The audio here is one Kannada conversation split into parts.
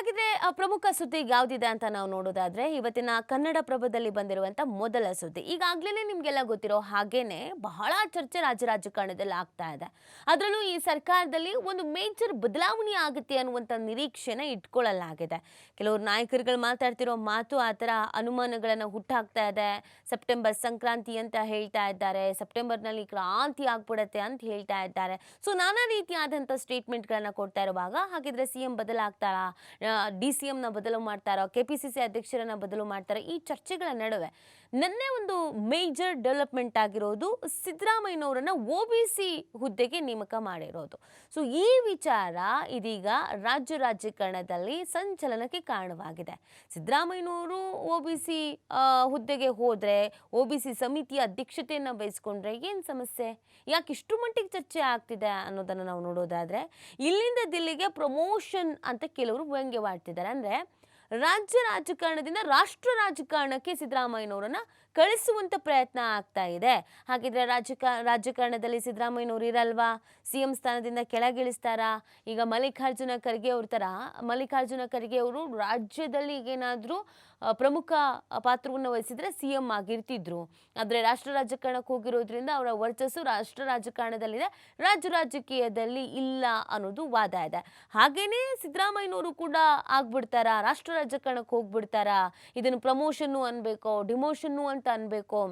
ಹಾಗಿದ್ರೆ ಪ್ರಮುಖ ಸುದ್ದಿ ಯಾವ್ದಿದೆ ಅಂತ ನಾವು ನೋಡೋದಾದ್ರೆ, ಇವತ್ತಿನ ಕನ್ನಡ ಪ್ರಭದಲ್ಲಿ ಬಂದಿರುವಂತ ಮೊದಲ ಸುದ್ದಿ. ಈಗಾಗ್ಲೇ ನಿಮ್ಗೆಲ್ಲ ಗೊತ್ತಿರೋ ಹಾಗೇನೆ ಬಹಳ ಚರ್ಚೆ ರಾಜ್ಯ ರಾಜಕಾರಣದಲ್ಲಿ ಆಗ್ತಾ ಇದೆ. ಅದರಲ್ಲೂ ಈ ಸರ್ಕಾರದಲ್ಲಿ ಒಂದು ಮೇಜರ್ ಬದಲಾವಣೆ ಆಗುತ್ತೆ ಅನ್ನುವಂಥ ನಿರೀಕ್ಷೆನ ಇಟ್ಕೊಳ್ಳಲಾಗಿದೆ. ಕೆಲವರು ನಾಯಕರುಗಳು ಮಾತಾಡ್ತಿರೋ ಮಾತು ಆ ಥರ ಅನುಮಾನಗಳನ್ನು ಹುಟ್ಟಾಕ್ತಾ ಇದೆ. ಸೆಪ್ಟೆಂಬರ್ ಸಂಕ್ರಾಂತಿ ಅಂತ ಹೇಳ್ತಾ ಇದ್ದಾರೆ. ಸೆಪ್ಟೆಂಬರ್ನಲ್ಲಿ ಕ್ರಾಂತಿ ಆಗ್ಬಿಡತ್ತೆ ಅಂತ ಹೇಳ್ತಾ ಇದ್ದಾರೆ. ಸೊ, ನಾನಾ ರೀತಿಯಾದಂಥ ಸ್ಟೇಟ್ಮೆಂಟ್ಗಳನ್ನು ಕೊಡ್ತಾ ಇರುವಾಗ, ಹಾಗಿದ್ರೆ ಸಿ ಎಂ ಬದಲಾಗ್ತಾರಾ ಡಿ ಸಿ ಎಂನ ಬದಲು ಮಾಡ್ತಾರೋ ಕೆ ಪಿ ಸಿ ಸಿ ಅಧ್ಯಕ್ಷರನ್ನ ಬದಲು ಮಾಡ್ತಾರೋ, ಈ ಚರ್ಚೆಗಳ ನಡುವೆ ನನ್ನೇ ಒಂದು ಮೇಜರ್ ಡೆವಲಪ್ಮೆಂಟ್ ಆಗಿರೋದು ಸಿದ್ದರಾಮಯ್ಯನವರನ್ನ ಒ ಬಿ ಸಿ ಹುದ್ದೆಗೆ ನೇಮಕ ಮಾಡಿರೋದು. ಸೊ, ಈ ವಿಚಾರ ಇದೀಗ ರಾಜ್ಯ ರಾಜಕಾರಣದಲ್ಲಿ ಸಂಚಲನಕ್ಕೆ ಕಾರಣವಾಗಿದೆ. ಸಿದ್ದರಾಮಯ್ಯನವರು ಒ ಬಿ ಸಿ ಹುದ್ದೆಗೆ ಹೋದರೆ, ಒ ಬಿ ಸಿ ಸಮಿತಿಯ ಅಧ್ಯಕ್ಷತೆಯನ್ನು ವಹಿಸ್ಕೊಂಡ್ರೆ ಏನು ಸಮಸ್ಯೆ? ಯಾಕೆ ಇಷ್ಟು ಮಟ್ಟಿಗೆ ಚರ್ಚೆ ಆಗ್ತಿದೆ ಅನ್ನೋದನ್ನು ನಾವು ನೋಡೋದಾದರೆ, ಇಲ್ಲಿಂದ ದಿಲ್ಲಿಗೆ ಪ್ರಮೋಷನ್ ಅಂತ ಕೆಲವರು ವ್ಯಂಗ್ಯವಾಡ್ತಿದ್ದಾರೆ. ಅಂದರೆ ರಾಜ್ಯ ರಾಜಕಾರಣದಿಂದ ರಾಷ್ಟ್ರ ರಾಜಕಾರಣಕ್ಕೆ ಸಿದ್ದರಾಮಯ್ಯನವರನ್ನ ಕಳಿಸುವಂಥ ಪ್ರಯತ್ನ ಆಗ್ತಾ ಇದೆ. ಹಾಗಿದ್ರೆ ರಾಜಕ, ರಾಜಕಾರಣದಲ್ಲಿ ಸಿದ್ದರಾಮಯ್ಯನವರು ಇರಲ್ವಾ? ಸಿ ಎಂ ಸ್ಥಾನದಿಂದ ಕೆಳಗಿಳಿಸ್ತಾರಾ? ಈಗ ಮಲ್ಲಿಕಾರ್ಜುನ ಖರ್ಗೆ ಅವ್ರ ಥರ, ಮಲ್ಲಿಕಾರ್ಜುನ ಖರ್ಗೆ ಅವರು ರಾಜ್ಯದಲ್ಲಿ ಈಗೇನಾದರೂ ಪ್ರಮುಖ ಪಾತ್ರವನ್ನು ವಹಿಸಿದ್ರೆ ಸಿ ಎಂ ಆಗಿರ್ತಿದ್ರು. ಆದರೆ ರಾಷ್ಟ್ರ ರಾಜಕಾರಣಕ್ಕೆ ಹೋಗಿರೋದ್ರಿಂದ ಅವರ ವರ್ಚಸ್ಸು ರಾಷ್ಟ್ರ ರಾಜಕಾರಣದಲ್ಲಿದೆ. ರಾಜ್ಯ ರಾಜಕೀಯದಲ್ಲಿ ಇಲ್ಲ ಅನ್ನೋದು ವಾದ ಇದೆ. ಹಾಗೇನೇ ಸಿದ್ದರಾಮಯ್ಯನವರು ಕೂಡ ಆಗ್ಬಿಡ್ತಾರಾ? ರಾಷ್ಟ್ರ ರಾಜಕಾರಣಕ್ಕೆ ಹೋಗ್ಬಿಡ್ತಾರ? ಇದನ್ನು ಪ್ರಮೋಷನ್ನು ಅನ್ಬೇಕೋ ಡಿಮೋಷನ್ನು ಅಂತ ಅನ್ಬೇಕೋ.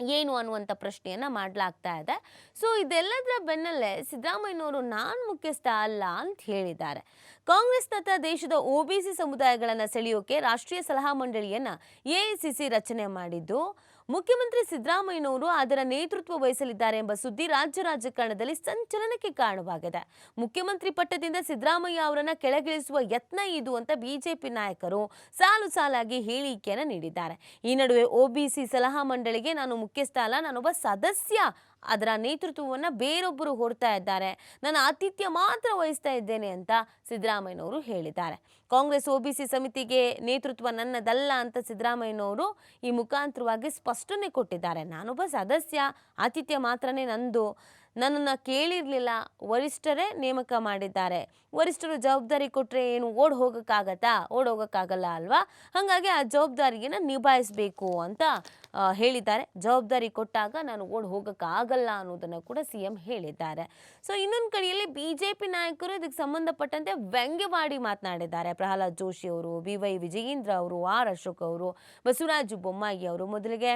ಏನು ಅನ್ನುವಂಥ ಪ್ರಶ್ನೆಯನ್ನು ಮಾಡಲಾಗ್ತಾ ಇದೆ. ಸೊ ಇದೆಲ್ಲದರ ಬೆನ್ನಲ್ಲೇ ಸಿದ್ದರಾಮಯ್ಯನವರು ನಾನು ಮುಖ್ಯಸ್ಥ ಅಲ್ಲ ಅಂತ ಹೇಳಿದ್ದಾರೆ. ಕಾಂಗ್ರೆಸ್ ಕಾಂಗ್ರೆಸ್ನತ್ತ ದೇಶದ ಒ ಬಿ ಸಿ ಸಮುದಾಯಗಳನ್ನು ಸೆಳೆಯೋಕೆ ರಾಷ್ಟ್ರೀಯ ಸಲಹಾ ಮಂಡಳಿಯನ್ನ ಎಐಸಿಸಿ ರಚನೆ ಮಾಡಿದ್ದು. ಮುಖ್ಯಮಂತ್ರಿ ಸಿದ್ದರಾಮಯ್ಯನವರು ಅದರ ನೇತೃತ್ವ ವಹಿಸಲಿದ್ದಾರೆ ಎಂಬ ಸುದ್ದಿ ರಾಜ್ಯ ರಾಜಕಾರಣದಲ್ಲಿ ಸಂಚಲನಕ್ಕೆ ಕಾರಣವಾಗಿದೆ. ಮುಖ್ಯಮಂತ್ರಿ ಪಟ್ಟದಿಂದ ಸಿದ್ದರಾಮಯ್ಯ ಅವರನ್ನ ಕೆಳಗಿಳಿಸುವ ಯತ್ನ ಇದು ಅಂತ ಬಿಜೆಪಿ ನಾಯಕರು ಸಾಲು ಸಾಲಾಗಿ ಹೇಳಿಕೆಯನ್ನು ನೀಡಿದ್ದಾರೆ. ಈ ನಡುವೆ ಒಬಿಸಿ ಸಲಹಾ ಮಂಡಳಿಗೆ ನಾನು ಮುಖ್ಯಸ್ಥ ಅಲ್ಲ ನಾನೊಬ್ಬ ಸದಸ್ಯ ಅದರ ನೇತೃತ್ವವನ್ನು ಬೇರೊಬ್ಬರು ಹೊರ್ತಾ ಇದ್ದಾರೆ. ನಾನು ಆತಿಥ್ಯ ಮಾತ್ರ ವಹಿಸ್ತಾ ಇದ್ದೇನೆ ಅಂತ ಸಿದ್ದರಾಮಯ್ಯನವರು ಹೇಳಿದ್ದಾರೆ. ಕಾಂಗ್ರೆಸ್ ಒಬಿಸಿ ಸಮಿತಿಗೆ ನೇತೃತ್ವ ನನ್ನದಲ್ಲ ಅಂತ ಸಿದ್ದರಾಮಯ್ಯನವರು ಈ ಮುಖಾಂತರವಾಗಿ ಸ್ಪಷ್ಟನೆ ಕೊಟ್ಟಿದ್ದಾರೆ. ನಾನೊಬ್ಬ ಸದಸ್ಯ, ಆತಿಥ್ಯ ಮಾತ್ರನೇ ನಂದು. ನನ್ನನ್ನು ಕೇಳಿರಲಿಲ್ಲ. ವರಿಷ್ಠರೇ ನೇಮಕ ಮಾಡಿದ್ದಾರೆ. ವರಿಷ್ಠರು ಜವಾಬ್ದಾರಿ ಕೊಟ್ಟರೆ ಏನು? ಓಡ್ ಹೋಗೋಕ್ಕಾಗತ್ತಾ? ಓಡ್ ಹೋಗೋಕ್ಕಾಗಲ್ಲ ಅಲ್ವಾ? ಹಾಗಾಗಿ ಆ ಜವಾಬ್ದಾರಿಯನ್ನು ನಿಭಾಯಿಸಬೇಕು ಅಂತ ಹೇಳಿದ್ದಾರೆ. ಜವಾಬ್ದಾರಿ ಕೊಟ್ಟಾಗ ನಾನು ಓಡ್ ಹೋಗೋಕ್ಕಾಗಲ್ಲ ಅನ್ನೋದನ್ನು ಕೂಡ ಸಿ ಎಂ ಹೇಳಿದ್ದಾರೆ. ಸೊ ಇನ್ನೊಂದು ಕಡೆಯಲ್ಲಿ ಬಿ ಜೆ ಪಿ ನಾಯಕರು ಇದಕ್ಕೆ ಸಂಬಂಧಪಟ್ಟಂತೆ ವ್ಯಂಗ್ಯವಾಡಿ ಮಾತನಾಡಿದ್ದಾರೆ. ಪ್ರಹ್ಲಾದ್ ಜೋಶಿ ಅವರು ಬಿ ವೈ ವಿಜಯೇಂದ್ರ ಅವರು, ಆರ್ ಅಶೋಕ್ ಅವರು, ಬಸವರಾಜು ಬೊಮ್ಮಾಯಿ ಅವರು. ಮೊದಲಿಗೆ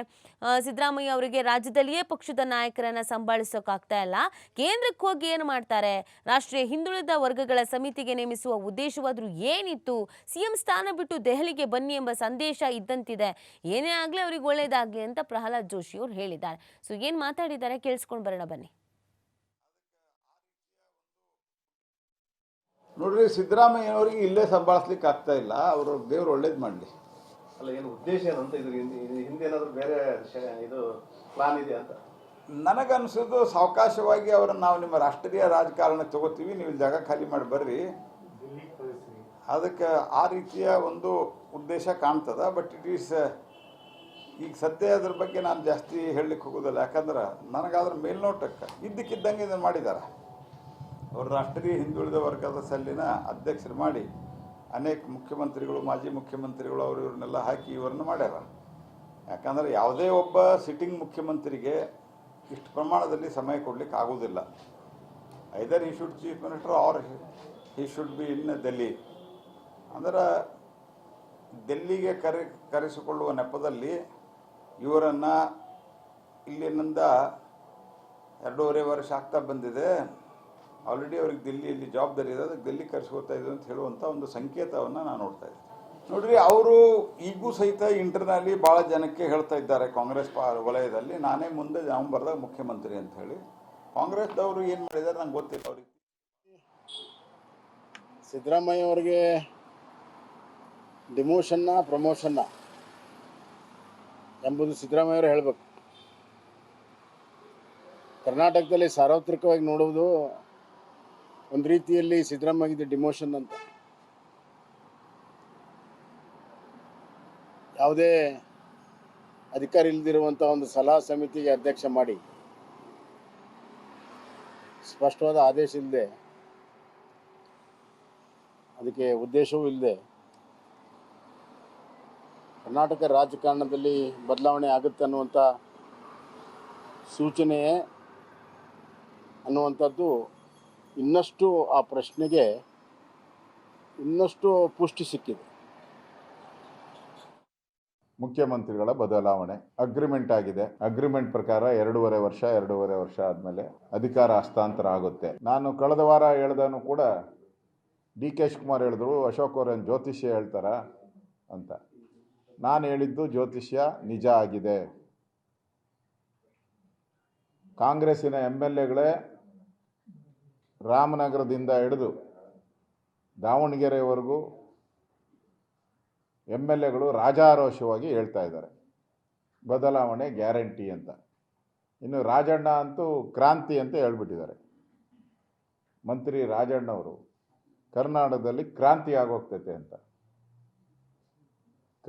ಸಿದ್ದರಾಮಯ್ಯ ಅವರಿಗೆ ರಾಜ್ಯದಲ್ಲಿಯೇ ಪಕ್ಷದ ನಾಯಕರನ್ನ ಸಂಭಾಳಿಸೋಕ್ಕಾಗ್ತಾ ಇಲ್ಲ. ಕೇಂದ್ರಕ್ಕೆ ಹೋಗಿ ಏನು ಮಾಡ್ತಾರೆ? ರಾಷ್ಟ್ರೀಯ ಹಿಂದುಳಿದ ವರ್ಗಗಳ ಸಮಿತಿಗೆ ನೇಮಿಸುವ ಉದ್ದೇಶವಾದರೂ ಏನಿತ್ತು? ಸಿಎಂ ಸ್ಥಾನ ಬಿಟ್ಟು ದೆಹಲಿಗೆ ಬನ್ನಿ ಎಂಬ ಸಂದೇಶ ಇದ್ದಂತಿದೆ. ಏನೇ ಆಗಲಿ ಅವ್ರಿಗೆ ಒಳ್ಳೇದಾಗಲಿ ಅಂತ ಪ್ರಹ್ಲಾದ್ ಜೋಶಿ ಅವರು ಹೇಳಿದ್ದಾರೆ. ಸೊ ಏನು ಮಾತಾಡಿದ್ದಾರೆ ಕೇಳಿಸ್ಕೊಂಡು ಬರೋಣ ಬನ್ನಿ. ನೋಡ್ರಿ ಸಿದ್ದರಾಮಯ್ಯನವರಿಗೆ ಇಲ್ಲೇ ಸಂಭಾಳಿಸ್ಲಿಕ್ಕೆ ಆಗ್ತಾ ಇಲ್ಲ. ಅವರು ದೇವ್ರು ಒಳ್ಳೇದು ಮಾಡಲಿ. ಅಲ್ಲ ಏನು ಉದ್ದೇಶ ಏನಂತ ಅಂತ ಇದ್ರ? ಹಿಂದೆ ಏನಾದರೂ ಬೇರೆ ಇದು ಪ್ಲಾನ್ ಇದೆ ಅಂತ? ನನಗನ್ಸೋದು ಸಾವಕಾಶವಾಗಿ ಅವರನ್ನು ನಾವು ನಿಮ್ಮ ರಾಷ್ಟ್ರೀಯ ರಾಜಕಾರಣ ತಗೋತೀವಿ ನೀವು ಜಾಗ ಖಾಲಿ ಮಾಡಿ ಬರ್ರಿ. ಅದಕ್ಕೆ ಆ ರೀತಿಯ ಒಂದು ಉದ್ದೇಶ ಕಾಣ್ತದ ಬಟ್ ಇಟ್ ಈಸ್ ಈಗ ಸದ್ಯ ಅದ್ರ ಬಗ್ಗೆ ನಾನು ಜಾಸ್ತಿ ಹೇಳಲಿಕ್ಕೆ ಹೋಗೋದಿಲ್ಲ. ಯಾಕಂದ್ರೆ ನನಗಾದ್ರ ಮೇಲ್ನೋಟಕ್ಕೆ ಇದ್ದಕ್ಕಿದ್ದಂಗೆ ಇದನ್ನು ಮಾಡಿದ್ದಾರೆ. ಅವರು ರಾಷ್ಟ್ರೀಯ ಹಿಂದುಳಿದ ವರ್ಗದ ಸಲ್ಲಿನ ಅಧ್ಯಕ್ಷರು ಮಾಡಿ ಅನೇಕ ಮುಖ್ಯಮಂತ್ರಿಗಳು, ಮಾಜಿ ಮುಖ್ಯಮಂತ್ರಿಗಳು ಅವರು ಇವ್ರನ್ನೆಲ್ಲ ಹಾಕಿ ಇವರನ್ನು ಮಾಡ್ಯಾರ. ಯಾಕಂದರೆ ಯಾವುದೇ ಒಬ್ಬ ಸಿಟ್ಟಿಂಗ್ ಮುಖ್ಯಮಂತ್ರಿಗೆ ಇಷ್ಟು ಪ್ರಮಾಣದಲ್ಲಿ ಸಮಯ ಕೊಡಲಿಕ್ಕೆ ಆಗೋದಿಲ್ಲ. Either he should chief minister or he should be in Delhi ಅಂದ್ರೆ ದೆಲ್ಲಿಗೆ ಕರೆ, ಕರೆಸಿಕೊಳ್ಳುವ ನೆಪದಲ್ಲಿ ಇವರನ್ನು ಇಲ್ಲಿನಿಂದ ಎರಡೂವರೆ ವರ್ಷ ಆಗ್ತಾ ಬಂದಿದೆ. ಆಲ್ರೆಡಿ ಅವ್ರಿಗೆ ದಿಲ್ಲಿಯಲ್ಲಿ ಜವಾಬ್ದಾರಿ ಇದೆ ಅದಕ್ಕೆ ದಿಲ್ಲಿ ಕರೆಸ್ಕೊಳ್ತಾ ಇದೆ ಅಂತ ಹೇಳುವಂಥ ಒಂದು ಸಂಕೇತವನ್ನು ನಾನು ನೋಡ್ತಾ ಇದ್ದೆ ನೋಡ್ರಿ, ಅವರು ಈಗೂ ಸಹಿತ ಇಂಟರ್ನಲ್ಲಿ ಭಾಳ ಜನಕ್ಕೆ ಹೇಳ್ತಾ ಇದ್ದಾರೆ ಕಾಂಗ್ರೆಸ್ ಪಾ, ವಲಯದಲ್ಲಿ. ನಾನೇ ಮುಂದೆ ನವಂಬರ್ದಾಗ ಮುಖ್ಯಮಂತ್ರಿ ಅಂತ ಹೇಳಿ. ಕಾಂಗ್ರೆಸ್ದವರು ಏನು ಮಾಡಿದ್ದಾರೆ ನಂಗೆ ಗೊತ್ತಿಲ್ಲ ಅವ್ರಿಗೆ. ಸಿದ್ದರಾಮಯ್ಯ ಅವ್ರಿಗೆ ಡಿಮೋಷನ್ನ ಪ್ರಮೋಷನ್ನ ಎಂಬುದು ಸಿದ್ದರಾಮಯ್ಯವರು ಹೇಳಬೇಕು. ಕರ್ನಾಟಕದಲ್ಲಿ ಸಾರ್ವತ್ರಿಕವಾಗಿ ನೋಡುವುದು ಒಂದು ರೀತಿಯಲ್ಲಿ ಸಿದ್ದರಾಮಯ್ಯದ ಡಿಮೋಷನ್ ಅಂತ. ಯಾವುದೇ ಅಧಿಕಾರ ಇಲ್ಲದಿರುವಂಥ ಒಂದು ಸಲಹಾ ಸಮಿತಿಗೆ ಅಧ್ಯಕ್ಷ ಮಾಡಿ, ಸ್ಪಷ್ಟವಾದ ಆದೇಶ ಇಲ್ಲದೆ ಅದಕ್ಕೆ ಉದ್ದೇಶವೂ ಇಲ್ಲದೆ ಕರ್ನಾಟಕ ರಾಜಕಾರಣದಲ್ಲಿ ಬದಲಾವಣೆ ಆಗುತ್ತೆ ಅನ್ನುವಂಥ ಸೂಚನೆ ಅನ್ನುವಂಥದ್ದು ಇನ್ನಷ್ಟು ಆ ಪ್ರಶ್ನೆಗೆ ಇನ್ನಷ್ಟು ಪುಷ್ಟಿ ಸಿಕ್ಕಿದೆ. ಮುಖ್ಯಮಂತ್ರಿಗಳ ಬದಲಾವಣೆ ಅಗ್ರಿಮೆಂಟ್ ಆಗಿದೆ. ಅಗ್ರಿಮೆಂಟ್ ಪ್ರಕಾರ ಎರಡೂವರೆ ವರ್ಷ ಎರಡೂವರೆ ವರ್ಷ ಆದಮೇಲೆ ಅಧಿಕಾರ ಹಸ್ತಾಂತರ ಆಗುತ್ತೆ ನಾನು ಕಳೆದ ವಾರ ಹೇಳ್ದನು ಕೂಡ ಡಿ ಕೆ ಶಿವಕುಮಾರ್ ಹೇಳಿದ್ರು, ಅಶೋಕ್ ಅವರೇನು ಜ್ಯೋತಿಷ್ಯ ಹೇಳ್ತಾರ ಅಂತ. ನಾನು ಹೇಳಿದ್ದು ಜ್ಯೋತಿಷ್ಯ ನಿಜ ಆಗಿದೆ. ಕಾಂಗ್ರೆಸ್ಸಿನ ಎಂ ಎಲ್ ಎಗಳೇ ರಾಮನಗರದಿಂದ ಹಿಡಿದು ದಾವಣಗೆರೆವರೆಗೂ ಎಂ ಎಲ್ ಎಗಳು ರಾಜಾರೋಷವಾಗಿ ಹೇಳ್ತಾ ಇದ್ದಾರೆ. ಬದಲಾವಣೆ ಗ್ಯಾರಂಟಿ ಅಂತ. ಇನ್ನು ರಾಜಣ್ಣ ಅಂತೂ ಕ್ರಾಂತಿ ಅಂತ ಹೇಳ್ಬಿಟ್ಟಿದ್ದಾರೆ. ಮಂತ್ರಿ ರಾಜಣ್ಣವರು ಕರ್ನಾಟಕದಲ್ಲಿ ಕ್ರಾಂತಿ ಆಗೋಗ್ತೈತೆ ಅಂತ.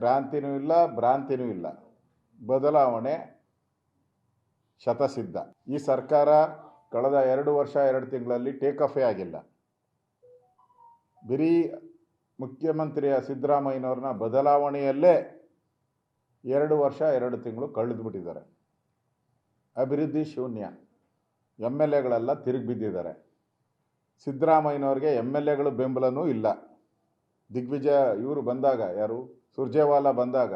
ಕ್ರಾಂತಿನೂ ಇಲ್ಲ, ಭ್ರಾಂತಿನೂ ಇಲ್ಲ. ಬದಲಾವಣೆ ಶತಸಿದ್ಧ. ಈ ಸರ್ಕಾರ ಕಳೆದ ಎರಡು ವರ್ಷ, ಎರಡು ತಿಂಗಳಲ್ಲಿ ಟೇಕ್ ಆಫೇ ಆಗಿಲ್ಲ. ಬರೀ ಮುಖ್ಯಮಂತ್ರಿಯ ಸಿದ್ದರಾಮಯ್ಯನವ್ರನ್ನ ಬದಲಾವಣೆಯಲ್ಲೇ ಎರಡು ವರ್ಷ, ಎರಡು ತಿಂಗಳು ಕಳೆದುಬಿಟ್ಟಿದ್ದಾರೆ. ಅಭಿವೃದ್ಧಿ ಶೂನ್ಯ. ಎಂ ಎಲ್ ಎಗಳೆಲ್ಲ ತಿರುಗಿ ಬಿದ್ದಿದ್ದಾರೆ. ಸಿದ್ದರಾಮಯ್ಯನವ್ರಿಗೆ ಎಂ ಎಲ್ ಎಗಳು ಬೆಂಬಲನೂ ಇಲ್ಲ. ದಿಗ್ವಿಜಯ ಇವರು ಬಂದಾಗ ಯಾರು? ಸುರ್ಜೇವಾಲಾ ಬಂದಾಗ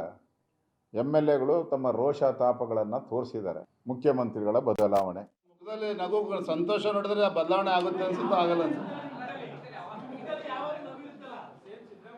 ಎಂ ಎಲ್ ಎಗಳು ತಮ್ಮ ರೋಷ ತಾಪಗಳನ್ನು ತೋರಿಸಿದ್ದಾರೆ. ಮುಖ್ಯಮಂತ್ರಿಗಳ ಬದಲಾವಣೆ. ಮುಖದಲ್ಲಿ ನಗು ಸಂತೋಷ ನೋಡಿದ್ರೆ ಬದಲಾವಣೆ ಆಗುತ್ತೆ ಅನ್ಸುತ್ತೋ ಆಗಲ್ಲ ಅನ್ಸುತ್ತೆ